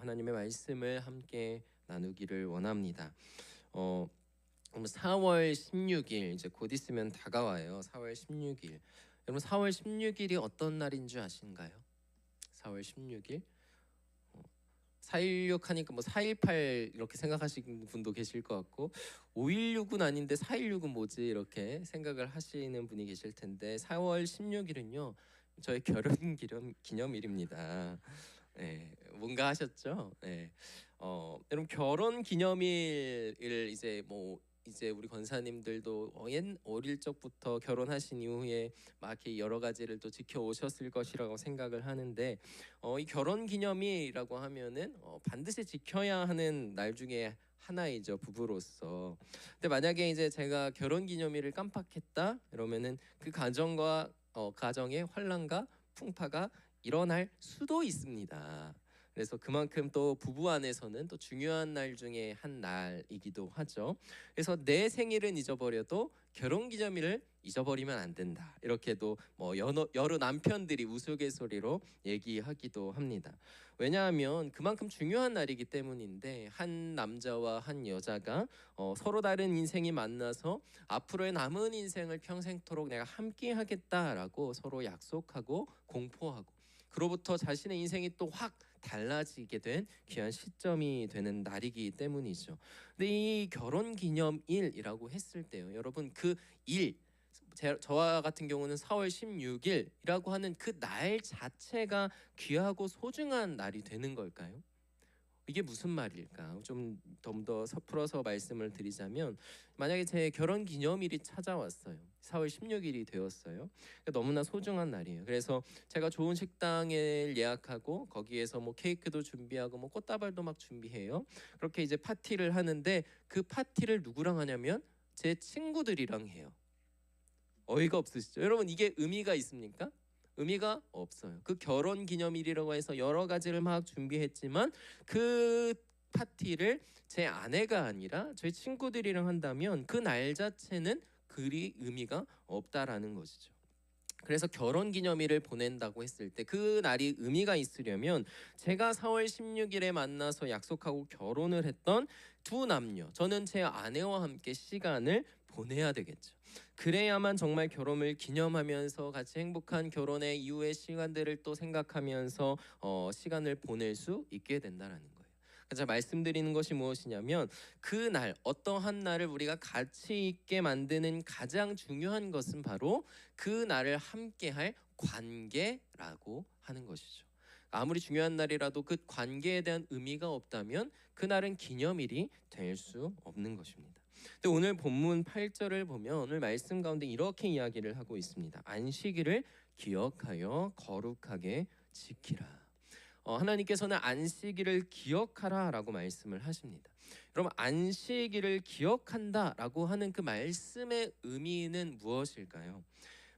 하나님의 말씀을 함께 나누기를 원합니다. 어, 그럼 4월 16일 이제 곧 있으면 다가와요. 4월 16일. 여러분 4월 16일이 어떤 날인 줄 아신가요? 4월 16일. 416 하니까 뭐 418 이렇게 생각하시는 분도 계실 것 같고 516은 아닌데 416은 뭐지 이렇게 생각을 하시는 분이 계실 텐데 4월 16일은요 저의 결혼 기념 기념일입니다. 네, 뭔가 하셨죠? 네. 어, 여러분 결혼 기념일을 이제 뭐 이제 우리 권사님들도 어, 옛 어릴 적부터 결혼하신 이후에 막 이렇게 여러 가지를 또 지켜오셨을 것이라고 생각을 하는데 어, 이 결혼 기념일이라고 하면은 어, 반드시 지켜야 하는 날 중에 하나이죠 부부로서. 근데 만약에 이제 제가 결혼 기념일을 깜빡했다 이러면은 그 가정과 어, 가정의 환란과 풍파가 일어날 수도 있습니다. 그래서 그만큼 또 부부 안에서는 또 중요한 날 중에 한 날이기도 하죠. 그래서 내 생일은 잊어버려도 결혼 기념일을 잊어버리면 안 된다. 이렇게도 뭐 여러, 여러 남편들이 우스갯소리로 얘기하기도 합니다. 왜냐하면 그만큼 중요한 날이기 때문인데 한 남자와 한 여자가 어, 서로 다른 인생이 만나서 앞으로의 남은 인생을 평생토록 내가 함께 하겠다라고 서로 약속하고 공포하고 그로부터 자신의 인생이 또 확 달라지게 된 귀한 시점이 되는 날이기 때문이죠. 근데 이 결혼 기념일이라고 했을 때요. 여러분 그일 저와 같은 경우는 4월 16일이라고 하는 그 날 자체가 귀하고 소중한 날이 되는 걸까요? 이게 무슨 말일까? 좀 좀더 섣불어서 말씀을 드리자면 만약에 제 결혼 기념일이 찾아왔어요. 4월 16일이 되었어요. 그러니까 너무나 소중한 날이에요. 그래서 제가 좋은 식당을 예약하고 거기에서 뭐 케이크도 준비하고 뭐 꽃다발도 막 준비해요. 그렇게 이제 파티를 하는데 그 파티를 누구랑 하냐면 제 친구들이랑 해요. 어이가 없으시죠? 여러분 이게 의미가 있습니까? 의미가 없어요. 그 결혼 기념일이라고 해서 여러 가지를 막 준비했지만 그 파티를 제 아내가 아니라 저희 친구들이랑 한다면 그 날 자체는 그리 의미가 없다라는 것이죠. 그래서 결혼 기념일을 보낸다고 했을 때 그 날이 의미가 있으려면 제가 4월 16일에 만나서 약속하고 결혼을 했던 두 남녀 저는 제 아내와 함께 시간을 보내야 되겠죠. 그래야만 정말 결혼을 기념하면서 같이 행복한 결혼의 이후의 시간들을 또 생각하면서 어, 시간을 보낼 수 있게 된다라는 거예요. 그래서 말씀드리는 것이 무엇이냐면 그날 어떠한 날을 우리가 가치 있게 만드는 가장 중요한 것은 바로 그 날을 함께할 관계라고 하는 것이죠. 아무리 중요한 날이라도 그 관계에 대한 의미가 없다면 그 날은 기념일이 될 수 없는 것입니다. 근데 오늘 본문 8절을 보면 오늘 말씀 가운데 이렇게 이야기를 하고 있습니다. 안식일을 기억하여 거룩하게 지키라. 어, 하나님께서는 안식일을 기억하라라고 말씀을 하십니다. 여러분 안식일을 기억한다라고 하는 그 말씀의 의미는 무엇일까요?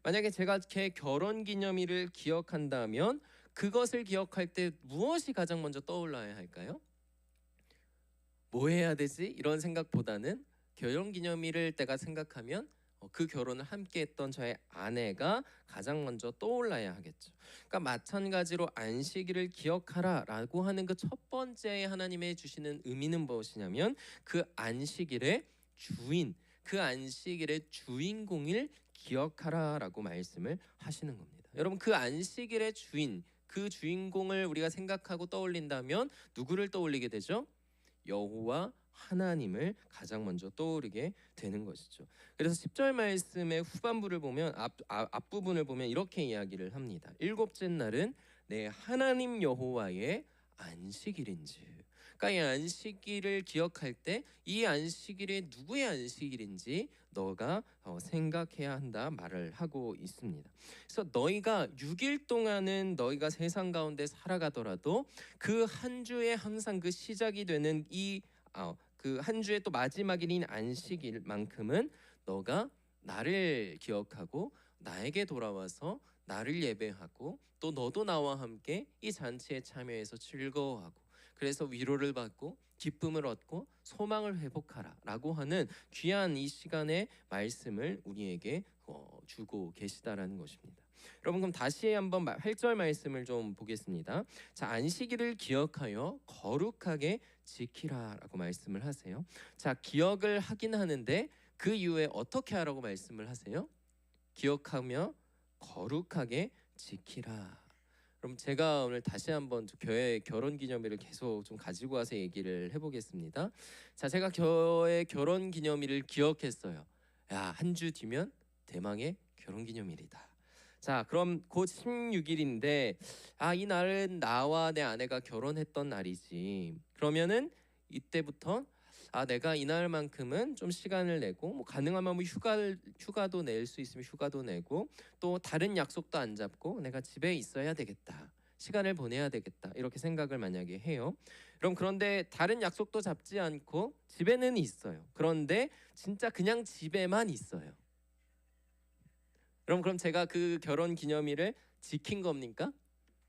만약에 제가 제 결혼 기념일을 기억한다면 그것을 기억할 때 무엇이 가장 먼저 떠올라야 할까요? 뭐 해야 되지? 이런 생각보다는 결혼 기념일을 때가 생각하면 어, 그 결혼을 함께했던 저의 아내가 가장 먼저 떠올라야 하겠죠. 그러니까 마찬가지로 안식일을 기억하라라고 하는 그 첫 번째 하나님의 주시는 의미는 무엇이냐면 그 안식일의 주인, 그 안식일의 주인공을 기억하라라고 말씀을 하시는 겁니다. 여러분 그 안식일의 주인, 그 주인공을 우리가 생각하고 떠올린다면 누구를 떠올리게 되죠? 여호와 하나님을 가장 먼저 떠오르게 되는 것이죠. 그래서 10절 말씀의 후반부를 보면 앞, 앞 부분을 보면 이렇게 이야기를 합니다. 일곱째 날은 내 하나님 여호와의 안식일인지. 그러니까 이 안식일을 기억할 때 이 안식일이 누구의 안식일인지 너가 어, 생각해야 한다 말을 하고 있습니다. 그래서 너희가 6일 동안은 너희가 세상 가운데 살아가더라도 그 한 주에 항상 그 시작이 되는 이 어, 그한 주의 또 마지막일인 안식일만큼은 너가 나를 기억하고 나에게 돌아와서 나를 예배하고 또 너도 나와 함께 이 잔치에 참여해서 즐거워하고 그래서 위로를 받고 기쁨을 얻고 소망을 회복하라라고 하는 귀한 이 시간의 말씀을 우리에게 어, 주고 계시다라는 것입니다. 여러분 그럼 다시 한번 8절 말씀을 좀 보겠습니다. 자 안식일을 기억하여 거룩하게 지키라라고 말씀을 하세요. 자 기억을 하긴 하는데 그 이후에 어떻게 하라고 말씀을 하세요? 기억하며 거룩하게 지키라. 그럼 제가 오늘 다시 한번 좀 교회 결혼 기념일을 계속 좀 가지고 와서 얘기를 해보겠습니다. 자, 제가 교회 결혼 기념일을 기억했어요. 야, 한 주 뒤면 대망의 결혼 기념일이다. 자, 그럼 곧 16일인데 아, 이 날은 나와 내 아내가 결혼했던 날이지. 그러면은 이때부터 아, 내가 이날만큼은 좀 시간을 내고 뭐 가능하면 뭐 휴가를 휴가도 낼 수 있으면 휴가도 내고 또 다른 약속도 안 잡고 내가 집에 있어야 되겠다. 시간을 보내야 되겠다. 이렇게 생각을 만약에 해요. 그럼 그런데 다른 약속도 잡지 않고 집에는 있어요. 그런데 진짜 그냥 집에만 있어요. 그럼 그럼 제가 그 결혼 기념일을 지킨 겁니까?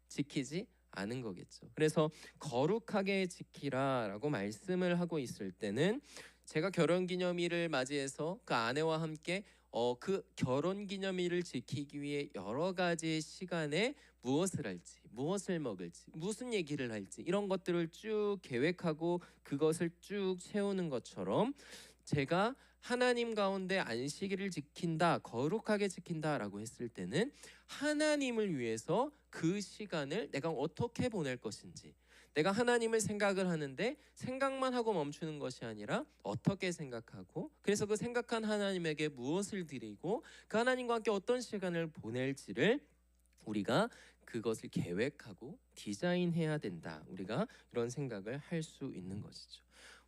지키지 않은 거겠죠. 그래서 거룩하게 지키라라고 말씀을 하고 있을 때는 제가 결혼 기념일을 맞이해서 그 아내와 함께 어 그 결혼 기념일을 지키기 위해 여러 가지 시간에 무엇을 할지, 무엇을 먹을지, 무슨 얘기를 할지 이런 것들을 쭉 계획하고 그것을 쭉 채우는 것처럼 제가 하나님 가운데 안식일을 지킨다, 거룩하게 지킨다라고 했을 때는 하나님을 위해서 그 시간을 내가 어떻게 보낼 것인지 내가 하나님을 생각을 하는데 생각만 하고 멈추는 것이 아니라 어떻게 생각하고 그래서 그 생각한 하나님에게 무엇을 드리고 그 하나님과 함께 어떤 시간을 보낼지를 우리가 그것을 계획하고 디자인해야 된다. 우리가 이런 생각을 할 수 있는 것이죠.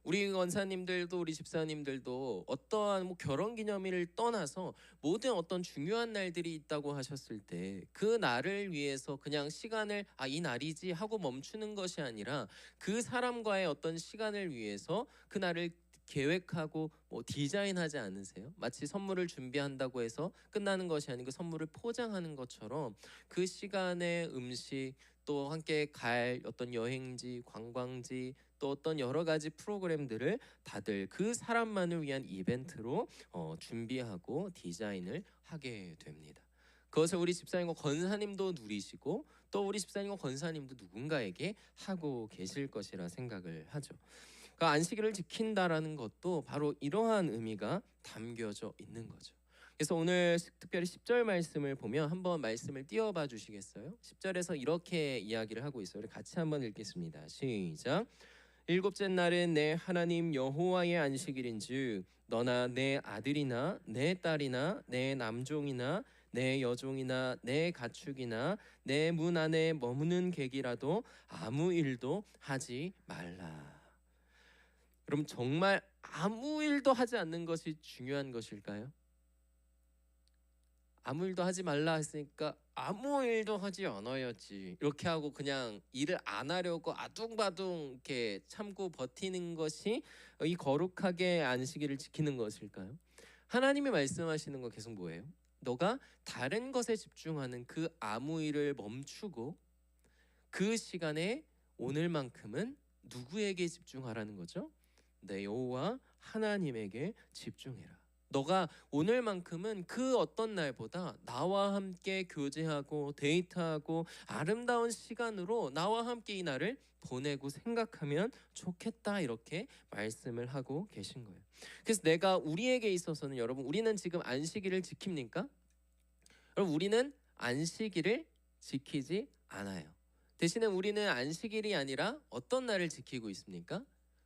우리 원사님들도 우리 집사님들도 어떠한 뭐 결혼 기념일을 떠나서 모든 어떤 중요한 날들이 있다고 하셨을 때 그 날을 위해서 그냥 시간을 아 이 날이지 하고 멈추는 것이 아니라 그 사람과의 어떤 시간을 위해서 그 날을 계획하고 뭐 디자인하지 않으세요? 마치 선물을 준비한다고 해서 끝나는 것이 아니고 선물을 포장하는 것처럼 그 시간에 음식 또 함께 갈 어떤 여행지, 관광지 또 어떤 여러 가지 프로그램들을 다들 그 사람만을 위한 이벤트로 어, 준비하고 디자인을 하게 됩니다. 그것을 우리 집사님과 권사님도 누리시고 또 우리 집사님과 권사님도 누군가에게 하고 계실 것이라 생각을 하죠. 그러니까 안식일을 지킨다라는 것도 바로 이러한 의미가 담겨져 있는 거죠. 그래서 오늘 특별히 10절 말씀을 보면 한번 말씀을 띄워봐 주시겠어요? 10절에서 이렇게 이야기를 하고 있어요. 우리 같이 한번 읽겠습니다. 시작. 일곱째 날은 내 하나님 여호와의 안식일인즉 너나 내 아들이나 내 딸이나 내 남종이나 내 여종이나 내 가축이나 내 문 안에 머무는 객이라도 아무 일도 하지 말라. 그럼 정말 아무 일도 하지 않는 것이 중요한 것일까요? 아무 일도 하지 말라 했으니까 아무 일도 하지 않아야지 이렇게 하고 그냥 일을 안 하려고 아둥바둥 이렇게 참고 버티는 것이 이 거룩하게 안식일을 지키는 것일까요? 하나님이 말씀하시는 거 계속 뭐예요? 너가 다른 것에 집중하는 그 아무 일을 멈추고 그 시간에 오늘만큼은 누구에게 집중하라는 거죠? 내 여호와 하나님에게 집중해라. 너가 오늘만큼은 그 어떤 날보다 나와 함께 교제하고 데이트하고 아름다운 시간으로 나와 함께 이 날을 보내고 생각하면 좋겠다 이렇게 말씀을 하고 계신 거예요. 그래서 내가 우리에게 있어서는 여러분 우리는 지금 안식일을 지킵니까? 여러분 우리는 안식일을 지키지 않아요. 대신에 우리는 안식일이 아니라 어떤 날을 지키고 있습니까?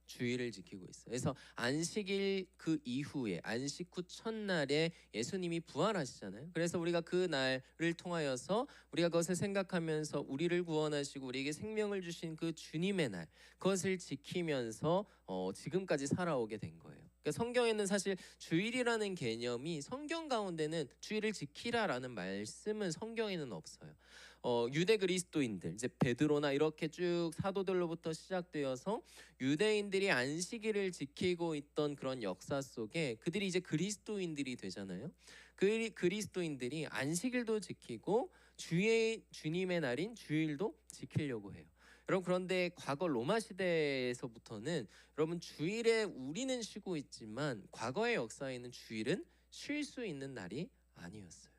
주의를 지키고 있어요. 그래서 안식일 그 이후에 안식 후 첫날에 예수님이 부활하시잖아요. 그래서 우리가 그 날을 통하여서 우리가 그것을 생각하면서 우리를 구원하시고 우리에게 생명을 주신 그 주님의 날 그것을 지키면서 어, 지금까지 살아오게 된 거예요. 그러니까 성경에는 사실 주일이라는 개념이 성경 가운데는 주일을 지키라라는 말씀은 성경에는 없어요. 어, 유대 그리스도인들 이제 베드로나 이렇게 쭉 사도들로부터 시작되어서 유대인들이 안식일을 지키고 있던 그런 역사 속에 그들이 이제 그리스도인들이 되잖아요. 그 그리스도인들이 안식일도 지키고 주의 주님의 날인 주일도 지키려고 해요. 여러분 그런데 과거 로마 시대에서부터는 여러분 주일에 우리는 쉬고 있지만 과거의 역사에는 주일은 쉴 수 있는 날이 아니었어요.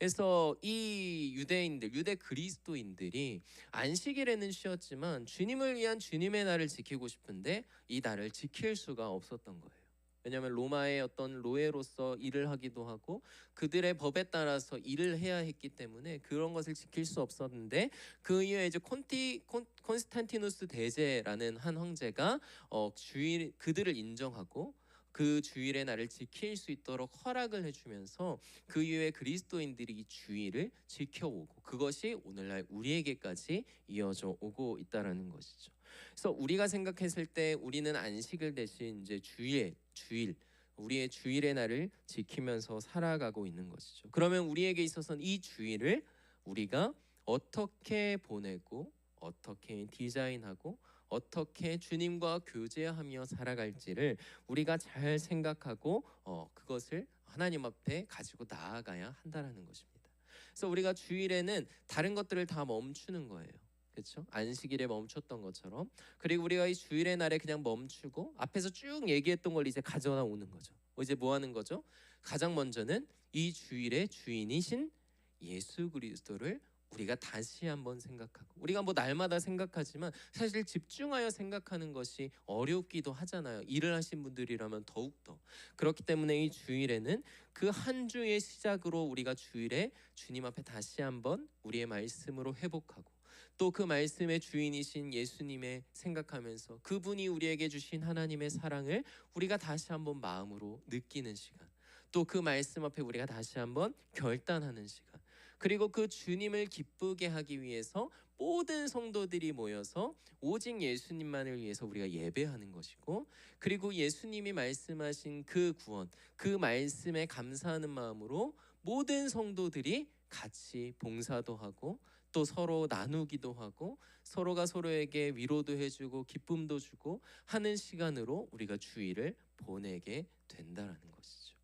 그래서 이 유대인들, 유대 그리스도인들이 안식일에는 쉬었지만 주님을 위한 주님의 날을 지키고 싶은데 이 날을 지킬 수가 없었던 거예요. 왜냐하면 로마의 어떤 로에로서 일을 하기도 하고 그들의 법에 따라서 일을 해야 했기 때문에 그런 것을 지킬 수 없었는데 그 이후에 이제 콘티 콘, 콘스탄티누스 대제라는 한 황제가 어, 주일 그들을 인정하고 그 주일의 날을 지킬 수 있도록 허락을 해주면서 그 이후에 그리스도인들이 이 주일을 지켜오고 그것이 오늘날 우리에게까지 이어져 오고 있다라는 것이죠. 그래서 우리가 생각했을 때 우리는 안식을 대신 이제 주일, 주일, 우리의 주일의 날을 지키면서 살아가고 있는 것이죠. 그러면 우리에게 있어서는 이 주일을 우리가 어떻게 보내고 어떻게 디자인하고 어떻게 주님과 교제하며 살아갈지를 우리가 잘 생각하고 어, 그것을 하나님 앞에 가지고 나아가야 한다라는 것입니다. 그래서 우리가 주일에는 다른 것들을 다 멈추는 거예요. 그렇죠? 안식일에 멈췄던 것처럼 그리고 우리가 이 주일의 날에 그냥 멈추고 앞에서 쭉 얘기했던 걸 이제 가져다 오는 거죠. 어, 이제 뭐 하는 거죠? 가장 먼저는 이 주일의 주인이신 예수 그리스도를 우리가 다시 한번 생각하고 우리가 뭐 날마다 생각하지만 사실 집중하여 생각하는 것이 어렵기도 하잖아요. 일을 하신 분들이라면 더욱더 그렇기 때문에 이 주일에는 그 한 주의 시작으로 우리가 주일에 주님 앞에 다시 한번 우리의 말씀으로 회복하고 또 그 말씀의 주인이신 예수님의 생각하면서 그분이 우리에게 주신 하나님의 사랑을 우리가 다시 한번 마음으로 느끼는 시간 또 그 말씀 앞에 우리가 다시 한번 결단하는 시간 그리고 그 주님을 기쁘게 하기 위해서 모든 성도들이 모여서 오직 예수님만을 위해서 우리가 예배하는 것이고 그리고 예수님이 말씀하신 그 구원 그 말씀에 감사하는 마음으로 모든 성도들이 같이 봉사도 하고 또 서로 나누기도 하고 서로가 서로에게 위로도 해주고 기쁨도 주고 하는 시간으로 우리가 주일을 보내게 된다라는 것이죠.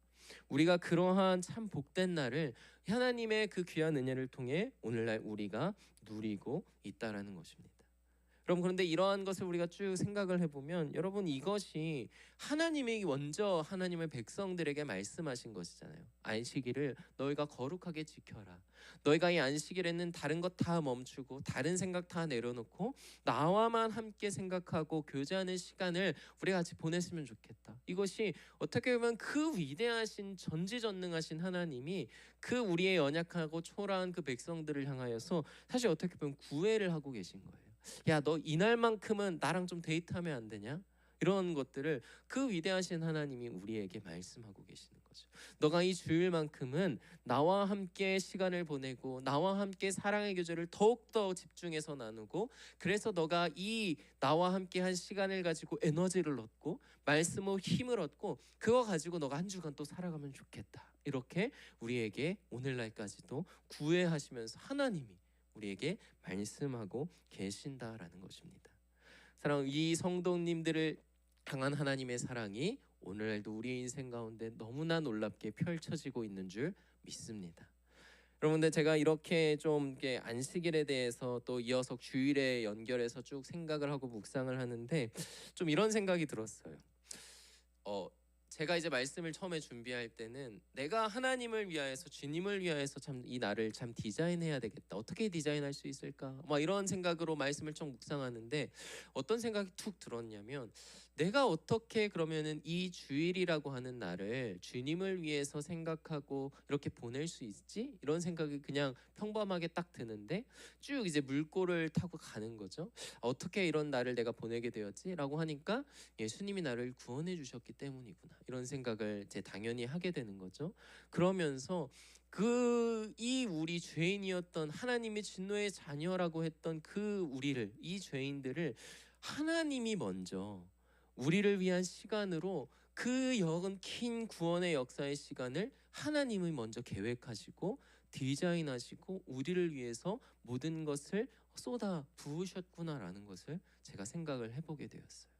우리가 그러한 참 복된 날을 하나님의 그 귀한 은혜를 통해 오늘날 우리가 누리고 있다라는 것입니다. 여러분 그런데 이러한 것을 우리가 쭉 생각을 해보면 여러분 이것이 하나님이 먼저 하나님의 백성들에게 말씀하신 것이잖아요. 안식일을 너희가 거룩하게 지켜라. 너희가 이 안식일에는 다른 것 다 멈추고 다른 생각 다 내려놓고 나와만 함께 생각하고 교제하는 시간을 우리 같이 보냈으면 좋겠다. 이것이 어떻게 보면 그 위대하신 전지전능하신 하나님이 그 우리의 연약하고 초라한 그 백성들을 향하여서 사실 어떻게 보면 구애를 하고 계신 거예요. 야, 너 이날만큼은 나랑 좀 데이트하면 안 되냐? 이런 것들을 그 위대하신 하나님이 우리에게 말씀하고 계시는 거죠. 너가 이 주일만큼은 나와 함께 시간을 보내고 나와 함께 사랑의 교제를 더욱더 집중해서 나누고 그래서 너가 이 나와 함께 한 시간을 가지고 에너지를 얻고 말씀으로 힘을 얻고 그거 가지고 너가 한 주간 또 살아가면 좋겠다. 이렇게 우리에게 오늘날까지도 구애하시면서 하나님이 우리에게 말씀하고 계신다라는 것입니다. 사랑 이 성도님들을 향한 하나님의 사랑이 오늘날도 우리의 인생 가운데 너무나 놀랍게 펼쳐지고 있는 줄 믿습니다. 여러분들 제가 이렇게 좀 안식일에 대해서 또 이어서 주일에 연결해서 쭉 생각을 하고 묵상을 하는데 좀 이런 생각이 들었어요. 어 제가 이제 말씀을 처음에 준비할 때는 내가 하나님을 위하여서 주님을 위하여서 참 이 날을 참 디자인해야 되겠다. 어떻게 디자인할 수 있을까? 막 이런 생각으로 말씀을 좀 묵상하는데 어떤 생각이 툭 들었냐면 내가 어떻게 그러면은 이 주일이라고 하는 날을 주님을 위해서 생각하고 이렇게 보낼 수 있지? 이런 생각이 그냥 평범하게 딱 드는데 쭉 이제 물꼬를 타고 가는 거죠. 어떻게 이런 날을 내가 보내게 되었지?라고 하니까 예수님이 나를 구원해 주셨기 때문이구나. 이런 생각을 이제 당연히 하게 되는 거죠. 그러면서 그 이 우리 죄인이었던 하나님의 진노의 자녀라고 했던 그 우리를 이 죄인들을 하나님이 먼저 우리를 위한 시간으로 그긴 구원의 역사의 시간을 하나님이 먼저 계획하시고 디자인하시고 우리를 위해서 모든 것을 쏟아 부으셨구나라는 것을 제가 생각을 해보게 되었어요.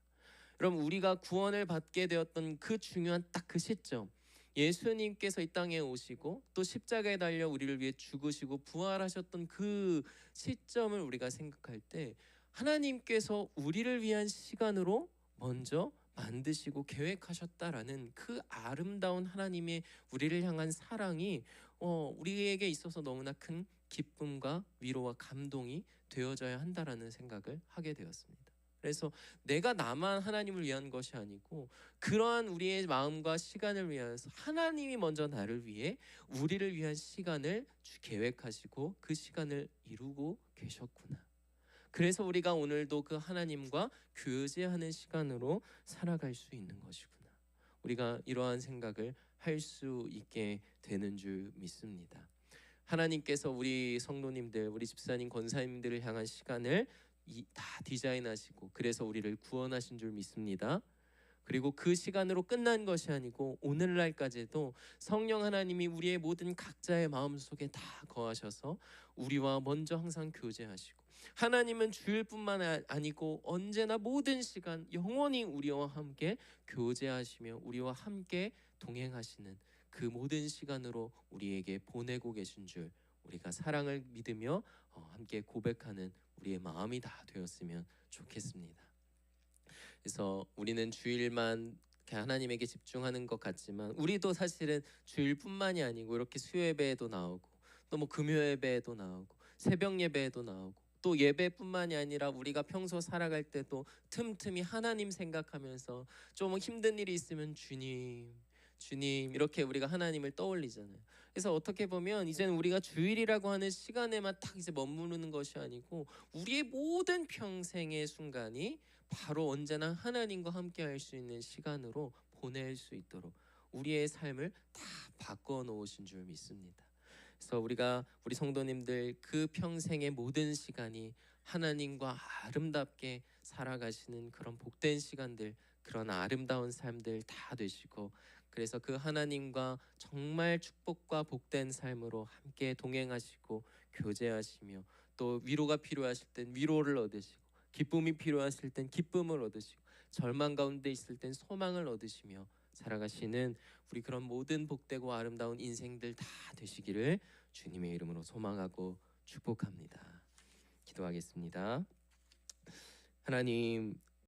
여러분 우리가 구원을 받게 되었던 그 중요한 딱 그 시점 예수님께서 이 땅에 오시고 또 십자가에 달려 우리를 위해 죽으시고 부활하셨던 그 시점을 우리가 생각할 때 하나님께서 우리를 위한 시간으로 먼저 만드시고 계획하셨다라는 그 아름다운 하나님의 우리를 향한 사랑이 어, 우리에게 있어서 너무나 큰 기쁨과 위로와 감동이 되어져야 한다라는 생각을 하게 되었습니다. 그래서 내가 나만 하나님을 위한 것이 아니고 그러한 우리의 마음과 시간을 위해서 하나님이 먼저 나를 위해 우리를 위한 시간을 주- 계획하시고 그 시간을 이루고 계셨구나. 그래서 우리가 오늘도 그 하나님과 교제하는 시간으로 살아갈 수 있는 것이구나. 우리가 이러한 생각을 할 수 있게 되는 줄 믿습니다. 하나님께서 우리 성도님들, 우리 집사님, 권사님들을 향한 시간을 이, 다 디자인하시고 그래서 우리를 구원하신 줄 믿습니다. 그리고 그 시간으로 끝난 것이 아니고 오늘날까지도 성령 하나님이 우리의 모든 각자의 마음 속에 다 거하셔서 우리와 먼저 항상 교제하시고 하나님은 주일뿐만 아- 아니고 언제나 모든 시간 영원히 우리와 함께 교제하시며 우리와 함께 동행하시는 그 모든 시간으로 우리에게 보내고 계신 줄 우리가 사랑을 믿으며 어, 함께 고백하는 우리의 마음이 다 되었으면 좋겠습니다. 그래서 우리는 주일만 하나님에게 집중하는 것 같지만 우리도 사실은 주일뿐만이 아니고 이렇게 수요 예배에도 나오고 또 뭐 금요 예배에도 나오고 새벽 예배에도 나오고 또 예배뿐만이 아니라 우리가 평소 살아갈 때도 틈틈이 하나님 생각하면서 좀 힘든 일이 있으면 주님 주님 이렇게 우리가 하나님을 떠올리잖아요. 그래서 어떻게 보면 이제는 우리가 주일이라고 하는 시간에만 딱 이제 머무르는 것이 아니고 우리의 모든 평생의 순간이 바로 언제나 하나님과 함께 할 수 있는 시간으로 보낼 수 있도록 우리의 삶을 다 바꿔 놓으신 줄 믿습니다. 그래서 우리가 우리 성도님들 그 평생의 모든 시간이 하나님과 아름답게 살아가시는 그런 복된 시간들, 그런 아름다운 삶들 다 되시고 그래서 그 하나님과 정말 축복과 복된 삶으로 함께 동행하시고 교제하시며 또 위로가 필요하실 땐 위로를 얻으시고 기쁨이 필요하실 땐 기쁨을 얻으시고 절망 가운데 있을 땐 소망을 얻으시며 살아가시는 우리 그런 모든 복되고 아름다운 인생들 다 되시기를 주님의 이름으로 소망하고 축복합니다. 기도하겠습니다. 하나님